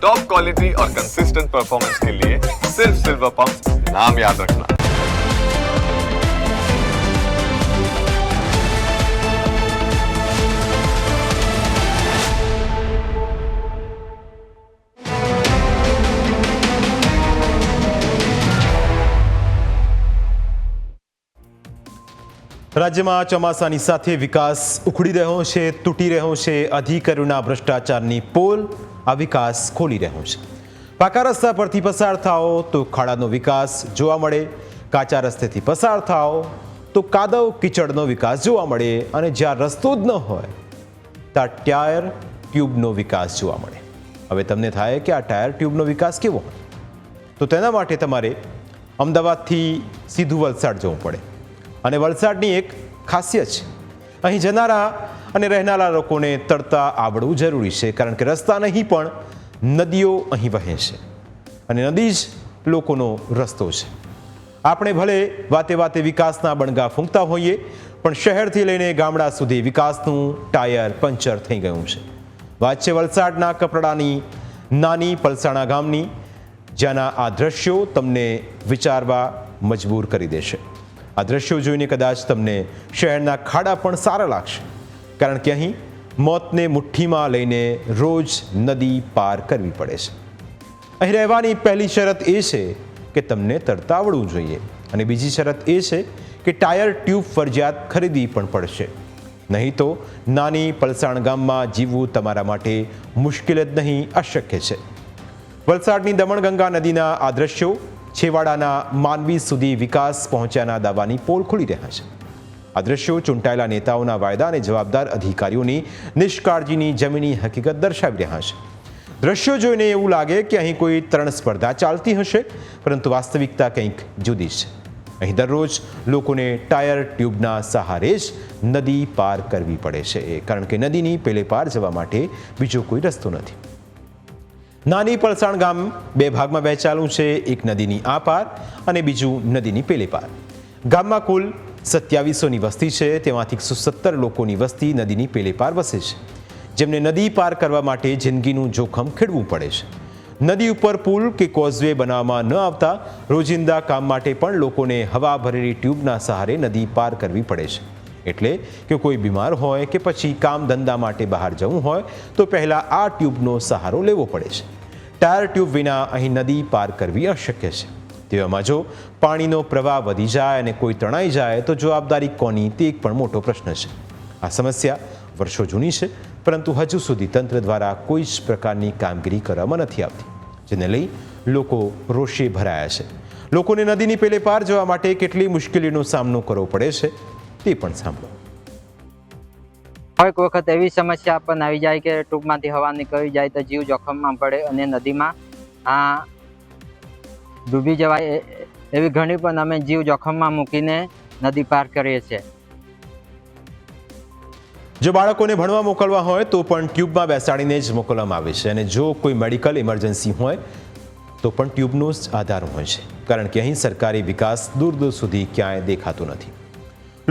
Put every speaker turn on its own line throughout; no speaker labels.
Top quality और consistent performance के लिए सिर्फ सिल्वर पंप नाम याद रखना
રાજ્યમાં ચોમાસાની સાથે વિકાસ ઉખડી રહ્યો છે તૂટી રહ્યો છે અધિકારીઓના ભ્રષ્ટાચારની પોલ આ વિકાસ ખોલી રહ્યો છે? પાકા રસ્તા પરથી પસાર થાઓ તો ખાડાનો વિકાસ જોવા મળે. કાચા રસ્તેથી પસાર થાઓ તો કાદવ કીચડનો વિકાસ જોવા મળે અને જ્યાં રસ્તો જ ન હોય, ત્યાં ટાયર ટ્યુબનો વિકાસ જોવા મળે. હવે તમને થાય કે આ ટાયર ટ્યુબનો વિકાસ કેવો હોય તો તેના માટે તમારે અમદાવાદથી સીધું વલસાડ જવું પડે. અને વલસાડની એક ખાસિયત છે. અહીં જનારા અને રહેનારા લોકોને તરતા આવડવું જરૂરી છે, કારણ કે રસ્તા નહીં પણ નદીઓ અહીં વહે છે અને નદી જ લોકોનો રસ્તો છે. આપણે ભલે વાતે વાતે વિકાસના બણગા ફૂંકતા હોઈએ, પણ શહેરથી લઈને ગામડા સુધી વિકાસનું ટાયર પંચર થઈ ગયું છે. વાત છે વલસાડના કપરાડાની નાની પલસાણા ગામની, જ્યાંના આ દ્રશ્યો તમને વિચારવા મજબૂર કરી દેશે. આ દ્રશ્યો જોઈને કદાચ તમને શહેરના ખાડા પણ સારા લાગશે. કારણ કે અહીં મોતને મુઠ્ઠીમાં લઈને રોજ નદી પાર કરવી પડે છે. અહીં રહેવાની પહેલી શરત એ છે કે તમને તરતા આવડવું જોઈએ અને બીજી શરત એ છે કે ટાયર ટ્યુબ ફરજિયાત ખરીદવી પણ પડશે. નહીં તો નાની પલસાણ ગામમાં જીવવું તમારા માટે મુશ્કેલ જ નહીં, અશક્ય છે. વલસાડની દમણગંગા નદીના આ દ્રશ્યો છેવાડાના માનવી સુધી વિકાસ પહોંચ્યાના દાવાની પોલ ખુલી રહ્યા છે. આ દ્રશ્યો ચૂંટાયેલા નેતાઓના વાયદા અને જવાબદાર અધિકારીઓની નિષ્કાળજીની જમીની હકીકત દર્શાવી રહ્યા છે. દ્રશ્યો જોઈને એવું લાગે કે અહીં કોઈ ત્રણ સ્પર્ધા ચાલતી હશે, પરંતુ વાસ્તવિકતા કંઈક જુદી છે. અહીં દરરોજ લોકોને ટાયર ટ્યુબના સહારે જ નદી પાર કરવી પડે છે કારણ કે નદીની પેલે પાર જવા માટે બીજો કોઈ રસ્તો નથી. નાની પલસાણ ગામ બે ભાગમાં વહેંચાયેલું છે, એક નદીની આ પાર અને બીજું નદીની પેલે પાર. ગામમાં કુલ સત્યાવીસોની વસ્તી છે. તેમાંથી એકસો સત્તર લોકોની વસ્તી નદીની પેલે પાર વસે છે. જેમને નદી પાર કરવા માટે જિંદગીનું જોખમ ખેડવું પડે છે. નદી ઉપર પુલ કે કોઝવે બનાવવામાં ન આવતા રોજિંદા કામ માટે પણ લોકોને હવા ભરેલી ટ્યુબના સહારે નદી પાર કરવી પડે છે. એટલે કે કોઈ બીમાર હોય કે પછી કામ ધંધા માટે બહાર જવું હોય તો પહેલાં આ ટ્યુબનો સહારો લેવો પડે છે. ટાયર ટ્યુબ વિના અહીં નદી પાર કરવી અશક્ય છે. તેવામાં જો પાણીનો પ્રવાહ વધી જાય અને કોઈ તણાઈ જાય તો જવાબદારી કોની? તે એક પણ મોટો પ્રશ્ન છે. આ સમસ્યા વર્ષો જૂની છે, પરંતુ હજુ સુધી તંત્ર દ્વારા કોઈ જ પ્રકારની કામગીરી કરવામાં નથી આવતી, જેને લઈ લોકો રોષે ભરાયા છે. લોકોને નદીની પેલે પાર જવા માટે કેટલી મુશ્કેલીનો સામનો કરવો પડે છે, તે પણ સાંભળો.
કોઈક વખત એવી સમસ્યા પણ આવી જાય કે ટૂંકમાંથી હવા નીકળી જાય તો જીવ જોખમમાં પડે અને નદીમાં આ ડૂબી જવાય એવી ઘણી પણ અમે જીવ જોખમમાં મૂકીને નદી પાર કરીએ છીએ.
જો બાળકોને ભણવા મોકલવા હોય તો પણ ટ્યુબમાં બેસાડીને જ મોકલવામાં આવે છે અને જો કોઈ મેડિકલ ઇમરજન્સી હોય તો પણ ટ્યુબનો જ આધાર હોય છે. કારણ કે અહીં સરકારી વિકાસ દૂર દૂર સુધી ક્યાંય દેખાતો નથી.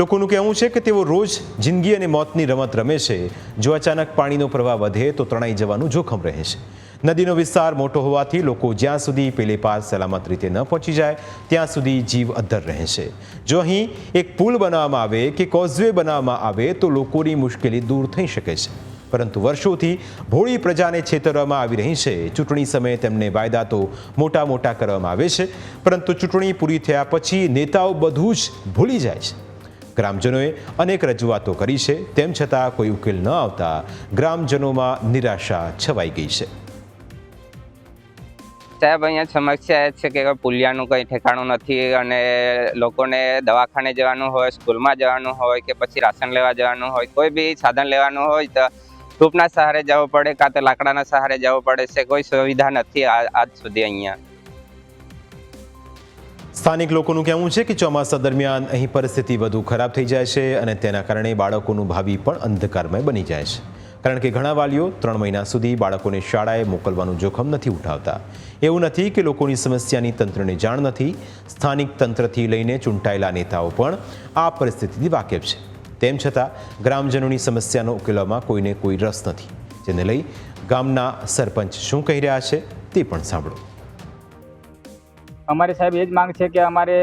લોકોનું કહેવું છે કે તેઓ રોજ જિંદગી અને મોતની રમત રમે છે. જો અચાનક પાણીનો પ્રવાહ વધે તો તણાઈ જવાનું જોખમ રહે છે. નદીનો વિસ્તાર મોટો હોવાથી લોકો જ્યાં સુધી પેલે પાર સલામત રીતે ન પહોંચી જાય, ત્યાં સુધી જીવ અદ્ધર રહે છે. જો અહીં એક પુલ બનાવવામાં આવે કે કોઝવે બનાવવામાં આવે તો લોકોની મુશ્કેલી દૂર થઈ શકે છે. પરંતુ વર્ષોથી ભોળી પ્રજાને છેતરવામાં આવી રહી છે. ચૂંટણી સમયે તેમને વાયદા તો મોટા મોટા કરવામાં આવે છે. પરંતુ ચૂંટણી પૂરી થયા પછી નેતાઓ બધું જ ભૂલી જાય છે. ગ્રામજનોએ અનેક રજૂઆતો કરી છે, તેમ છતાં કોઈ ઉકેલ ન આવતા ગ્રામજનોમાં નિરાશા છવાઈ ગઈ છે.
સાહેબ, અહીંયા સમસ્યા એ છે કે પુલિયાનું કંઈ ઠેકાણું નથી અને લોકોને દવાખાને જવાનું હોય, સ્કૂલમાં જવાનું હોય કે પછી રાશન લેવા જવાનું હોય, કોઈ બી સાધન લેવાનું હોય તો ટૂંપના સહારે જવું પડે કાં તો લાકડાના સહારે જવું પડે છે, કોઈ સુવિધા નથી આજ સુધી અહીંયા.
સ્થાનિક લોકોનું કહેવું છે કે ચોમાસા દરમિયાન અહીં પરિસ્થિતિ વધુ ખરાબ થઈ જાય છે અને તેના કારણે બાળકોનું ભાવિ પણ અંધકારમય બની જાય છે. કારણ કે ઘણા વાલીઓ ત્રણ મહિના સુધી બાળકોને શાળાએ મોકલવાનું જોખમ નથી ઉઠાવતા. એવું નથી કે લોકોની સમસ્યાની તંત્રને જાણ નથી. સ્થાનિક તંત્રથી લઈને ચૂંટાયેલા નેતાઓ પણ આ પરિસ્થિતિથી વાકેફ છે. તેમ છતાં, ગ્રામજનોની સમસ્યાનો ઉકેલવામાં કોઈને કોઈ રસ નથી. જેને લઈ ગામના સરપંચ શું કહી રહ્યા છે તે પણ સાંભળો.
અમારી સાહેબ એ જ માંગ છે કે અમારે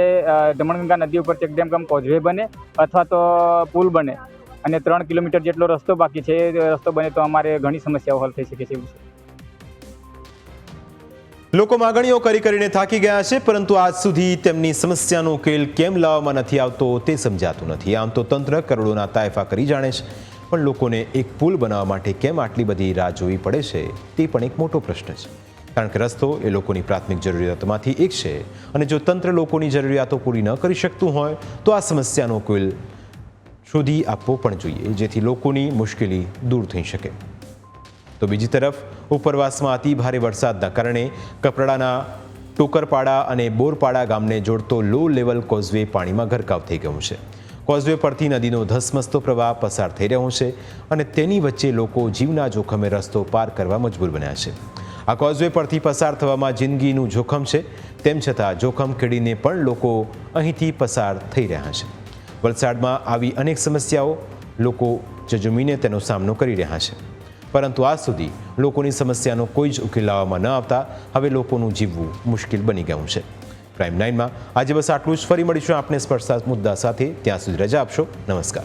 દમણગંગા નદી ઉપર ચેકડેમ કમ કોઝવે બને અથવા તો પુલ બને. અને ત્રણ કિલોમીટર જેટલો રસ્તો બાકી છે, એ રસ્તો બને તો અમારે ઘણી સમસ્યાઓ હલ થઈ શકે છે.
લોકો માગણીઓ કરી કરીને થાકી ગયા છે, પરંતુ આજ સુધી તેમની સમસ્યાનો ઉકેલ કેમ લાવવામાં નથી આવતો તે સમજાતું નથી. આમ તો તંત્ર કરોડોના તાયફા કરી જાણે છે, પણ લોકોને એક પુલ બનાવવા માટે કેમ આટલી બધી રાહ જોવી પડે છે, તે પણ એક મોટો પ્રશ્ન છે. કારણ કે રસ્તો એ લોકોની પ્રાથમિક જરૂરિયાતોમાંથી એક છે. અને જો તંત્ર લોકોની જરૂરિયાતો પૂરી ન કરી શકતું હોય, તો આ સમસ્યાનો ઉકેલ શોધી આપવો પણ જોઈએ, જેથી લોકોની મુશ્કેલી દૂર થઈ શકે. તો બીજી તરફ, ઉપરવાસમાં અતિ ભારે વરસાદના કારણે કપરાડાના ટોકરપાડા અને બોરપાડા ગામને જોડતો લો લેવલ કોઝવે પાણીમાં ગરકાવ થઈ ગયું છે. કોઝવે પરથી નદીનો ધસમસતો પ્રવાહ પસાર થઈ રહ્યો છે અને તેની વચ્ચે લોકો જીવના જોખમે રસ્તો પાર કરવા મજબૂર બન્યા છે. આ કોઝવે પરથી પસાર થવામાં જિંદગીનું જોખમ છે. તેમ છતાં, જોખમ ખેડીને પણ લોકો અહીંથી પસાર થઈ રહ્યા છે. વલસાડમાં આવી અનેક સમસ્યાઓ લોકો જજુમીને તેનો સામનો કરી રહ્યા છે. પરંતુ આજ સુધી લોકોની સમસ્યાનો કોઈ જ ઉકેલ લાવવામાં ન આવતા હવે લોકોનું જીવવું મુશ્કેલ બની ગયું છે. પ્રાઇમ નાઇનમાં આજે બસ આટલું જ. ફરી મળીશું આપણે સ્પર્શા મુદ્દા સાથે. ત્યાં સુધી રજા આપશો. નમસ્કાર.